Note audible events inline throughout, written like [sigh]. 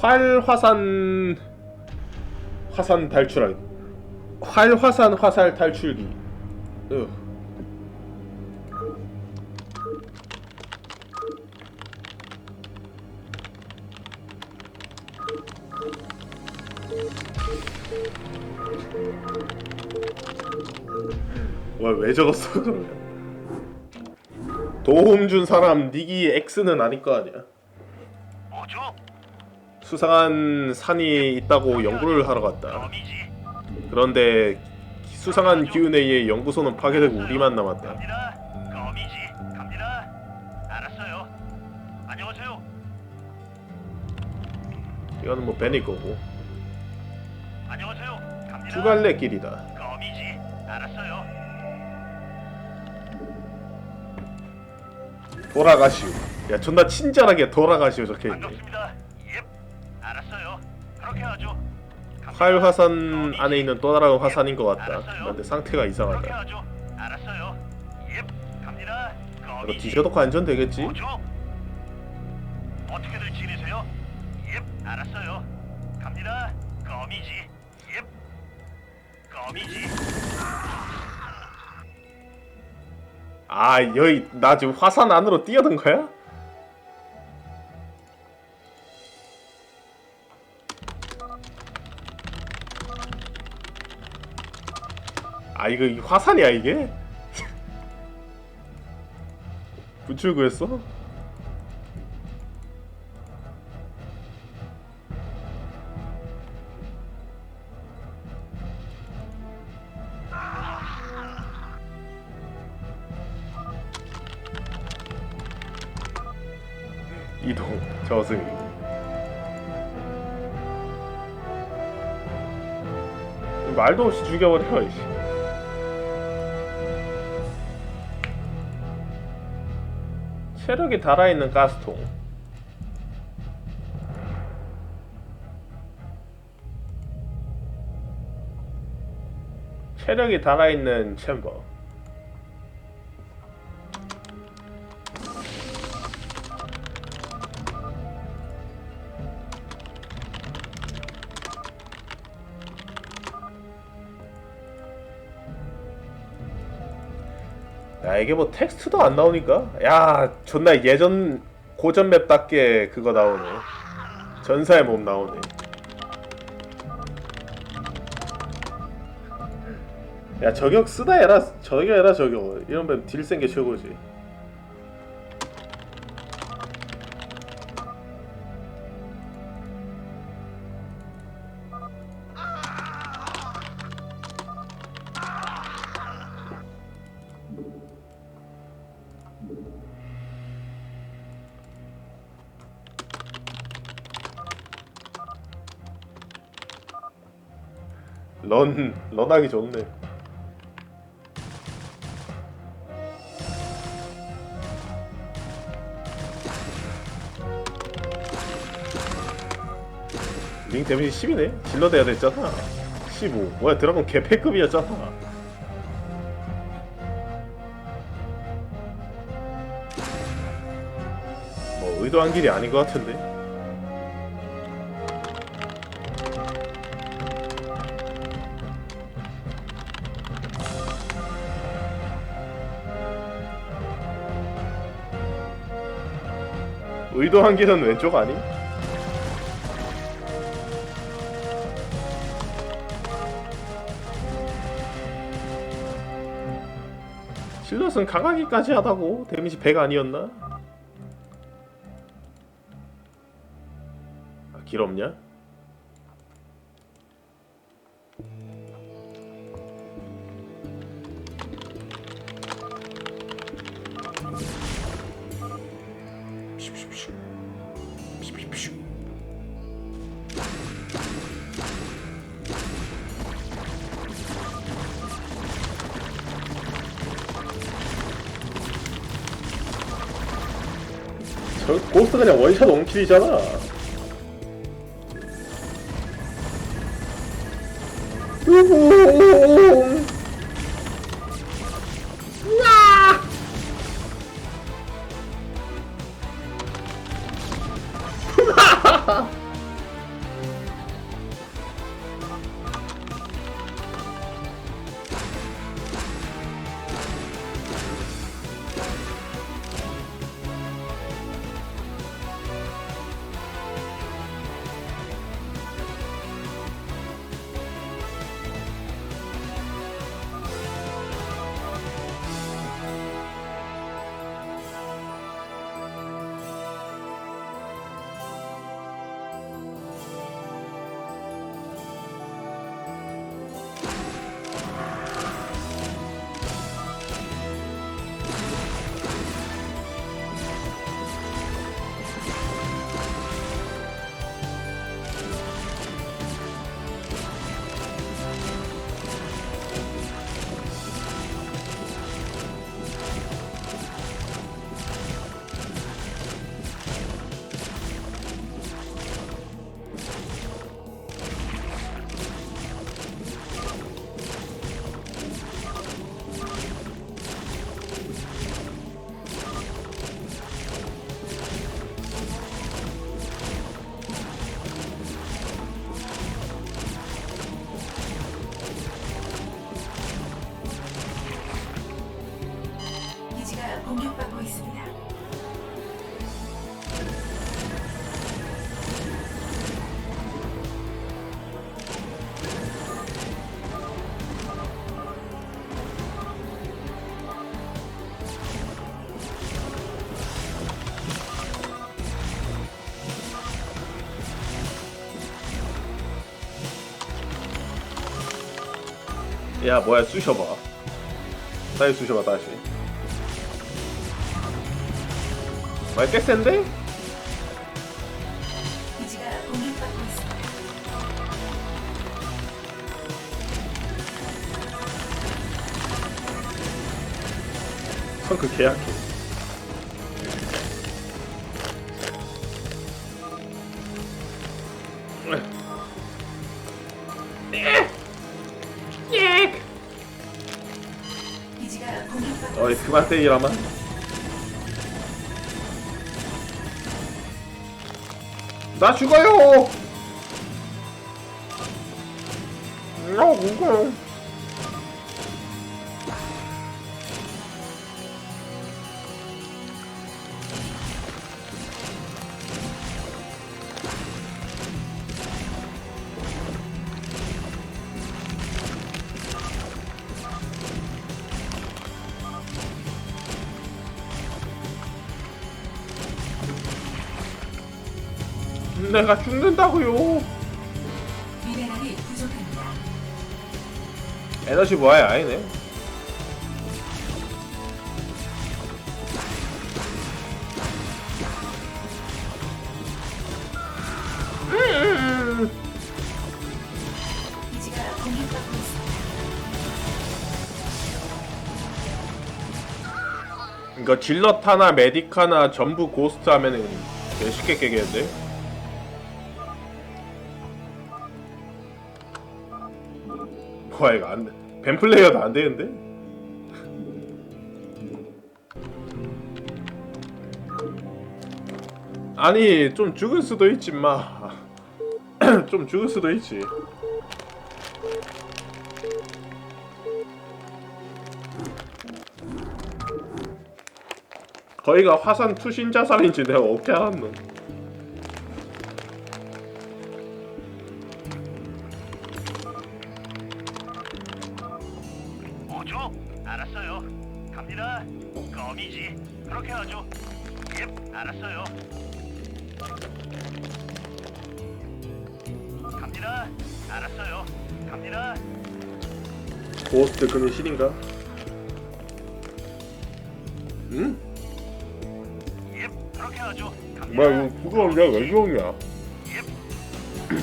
활화산 화산 탈출하기 활화산 화살 탈출기 으. 와, 왜 적었어 그러면 도움 준 사람 닉이 X는 아닐 거 아니야? 수상한 산이 있다고 연구를 하러 갔다. 그런데 수상한 기운에 의해 연구소는 파괴되고 우리만 남았다 갑니다. 범이지. 갑니다. 알았어요. 안녕하세요. 이거는 뭐 벤일 거고 안녕하세요. 갑니다. 두 갈래 길이다 범이지. 알았어요. 돌아가시오 야 존나 친절하게 돌아가시오 적혀있네 반갑습니다. 활 화산 안에 있는 또 다른 화산인 것 같다 그런데 상태가 이상하다. 알았어요. 예. 갑니다. 이거 범이지. 뒤져놓고 안전되겠지? 뭐죠? 어떻게들 지내세요? 예, 알았어요. 갑니다. 거미지. 예. 거미지. 아 여기 나 지금 화산 안으로 뛰어든 거야? 이거 이 화산이야 이게? 구출구였어? 이동 저승 말도 없이 죽여버려 이씨 체력이 달아있는 가스통. 체력이 달아있는 챔버 이게 뭐 텍스트도 안 나오니까. 야 존나 예전 고전 맵답게 그거 나오네. 전사의 몸 나오네. 야 저격 쓰다 해라. 저격 해라 저격. 이런 맵딜센 게 최고지 런 런하기 좋네. 링 데미지 10이네? 질러대야 됐잖아. 15 뭐야 드라곤 개패급이었잖아. 뭐 의도한 길이 아닌 것 같은데 의도한 길은 왼쪽 아니? 실럿은 강하기까지 하다고 데미지 100 아니었나? 아, 길 없냐? 그냥 원샷 원킬이잖아. 우후. 야 뭐야 쑤셔봐. 다시 쑤셔봐 다시. 많이 꽤 센데? 성그 계약해 그만 때리라만? 나 죽어요! 나 죽어요 내가 죽는다고요. 에너지 뭐야 아니네. 이거 질럿 하나 메딕 하나 전부 고스트 하면은 되게 쉽게 깨겠는데 뭐야 이거 안돼 뱀플레이어도 안 되는데? 아니 좀 죽을 수도 있지 마 좀 [clears throat] 죽을 수도 있지 거기가 화산 투신 자살인지 내가 어떻게 알았노? 그렇게 하죠. 예, 알았어요. 갑니다. 알았어요. 갑니다. 고스트 그는 실인가? 응? 예, 그렇게 하죠. 갑니다. 뭐야 이거 내가 왜 죽었냐? 예. [clears throat]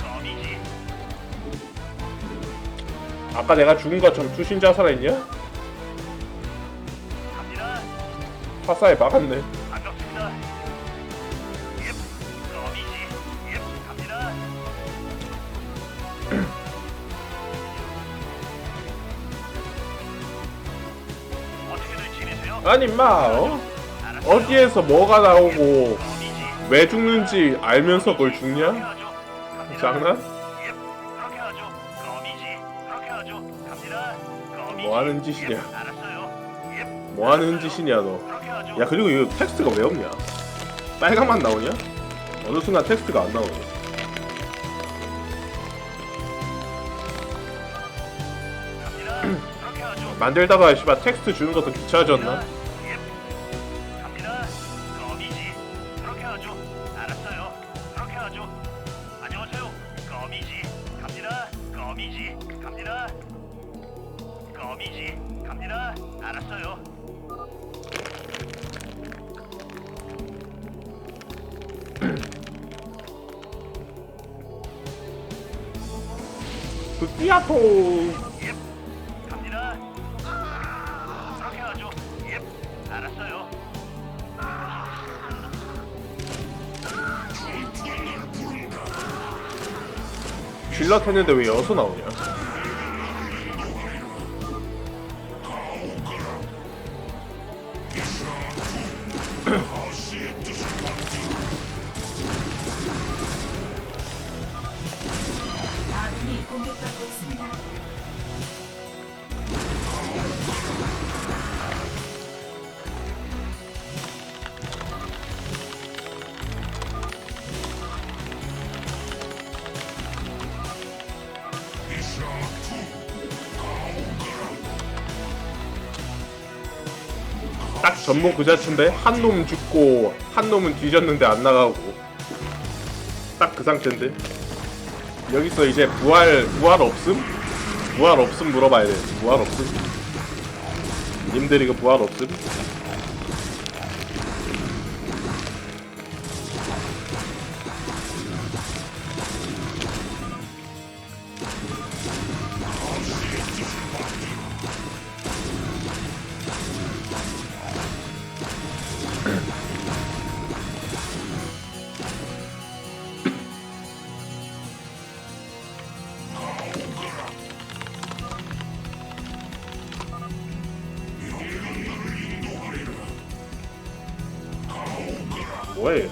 껌이지. 아까 내가 죽은 것처럼 투신 자살했냐? 화사에 막았네 반갑습니다. 예. 예, 갑니다. [clears throat] 어떻게들 지내세요? 아니 임마 어? 알았어요. 어디에서 뭐가 나오고. 왜 죽는지 알면서 그걸 그렇게 죽냐? 하죠. 갑니다. 장난? 예, 그렇게 하죠. 껌이지. 그렇게 하죠. 갑니다. 껌이지. 뭐 하는 짓이냐? 예, 알았어요. 예, 뭐 하는 짓이냐 너. 야 그리고 이거 텍스트가 왜 없냐? 빨간만 나오냐? 어느 순간 텍스트가 안 나오네. 만들다가 씨발 텍스트 주는 것도 귀찮아졌나? 그 삐아토 예. 갑니다. 그렇게 하죠. 예. 알았어요. 질럿 했는데 왜 여수 나오냐? 아군이 공격받고 전문 그 자체인데 한 놈 죽고 한 놈은 뒤졌는데 안 나가고 딱 그 상태인데 여기서 이제 부활 부활 없음? 부활 없음 물어봐야 돼. 부활 없음? 님들 이거 부활 없음? 뭐야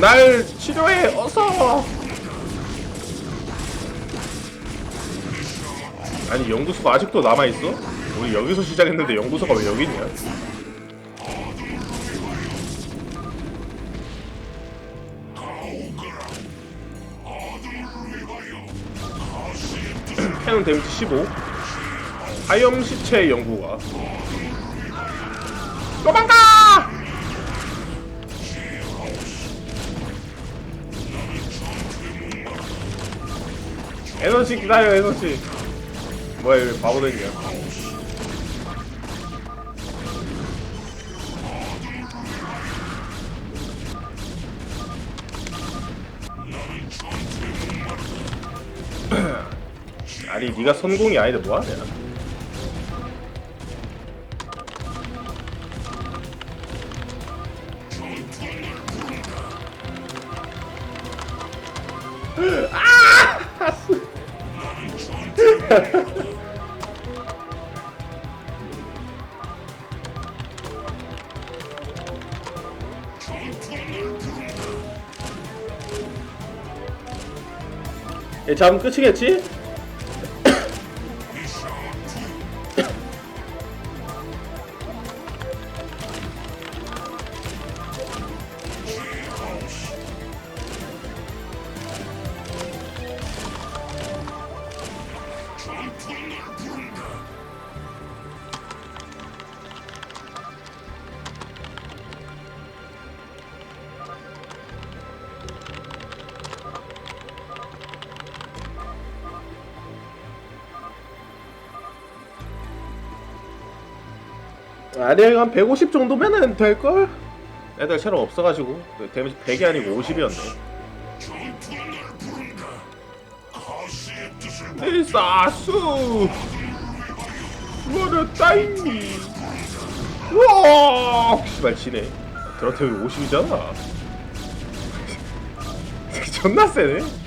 날 치료해 어서 아니 연구소가 아직도 남아있어? 우리 여기서 시작했는데 연구소가 왜 여기 있냐? [clears throat] 캐논 데미지 15 하염 시체 연구가 도망가! 에너지 기다려 에너지. 뭐야 왜 바보 됐냐 아니 네가 선공이 아닌데 뭐하냐 얘 잡으면 끝이겠지? 아니 한 150 정도면은 될걸? 애들 체력 없어가지고. 데미지 100이 아니고 50이었네. 일사수! 죽어렸다잉 우와! 씨발 지네. 드라테이 50이잖아. [laughs] 존나 세네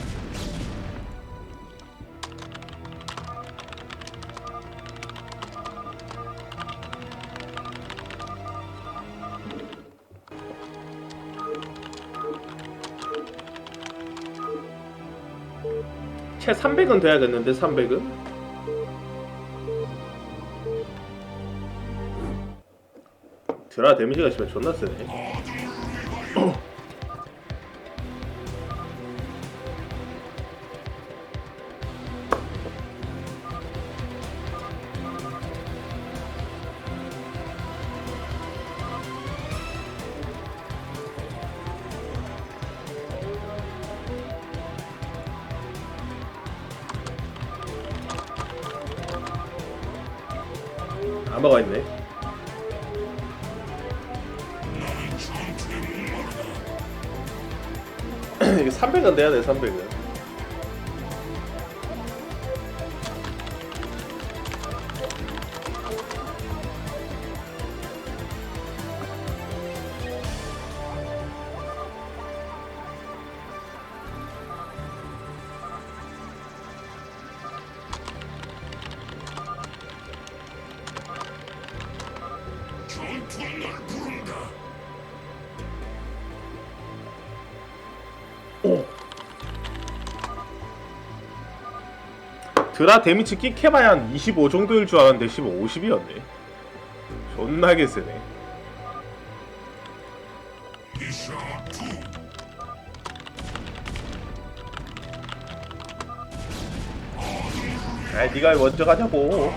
채 300은 돼야겠는데 300은? 드라 데미지가 지금 존나 세네 아마가 있네. [clears throat] 이게 300은 돼야 돼 300은 드라 데미지 끽해봐야 한 25 정도일 줄 알았는데 15, 50이었네. 존나게 세네. 아 니가 먼저 가자고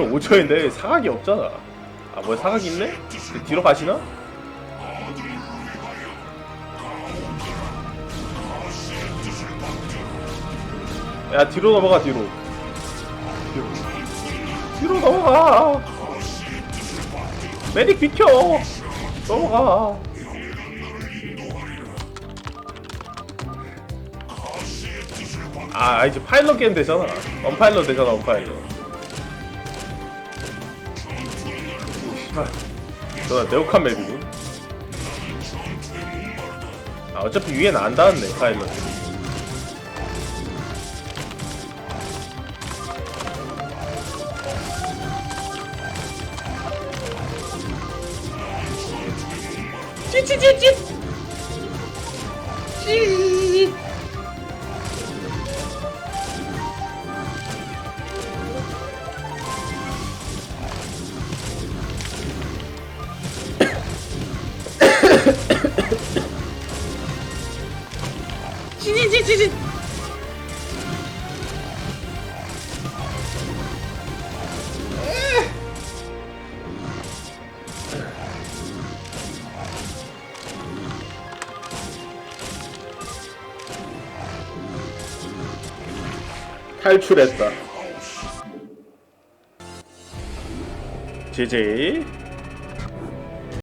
저 5초인데 사각이 없잖아. 아 뭐야 사각이 있네? 그 뒤로 가시나? 야 뒤로 넘어가 뒤로 뒤로, 뒤로 넘어가. 메딕 비켜. 넘어가. 아 이제 파일럿 게임 되잖아. 언파일럿 되잖아 언파일럿 너나 네오칸 맵이군. 아 어차피 위엔 안 닿았네 파일럿 찌찌찌찌 탈출했다. 제제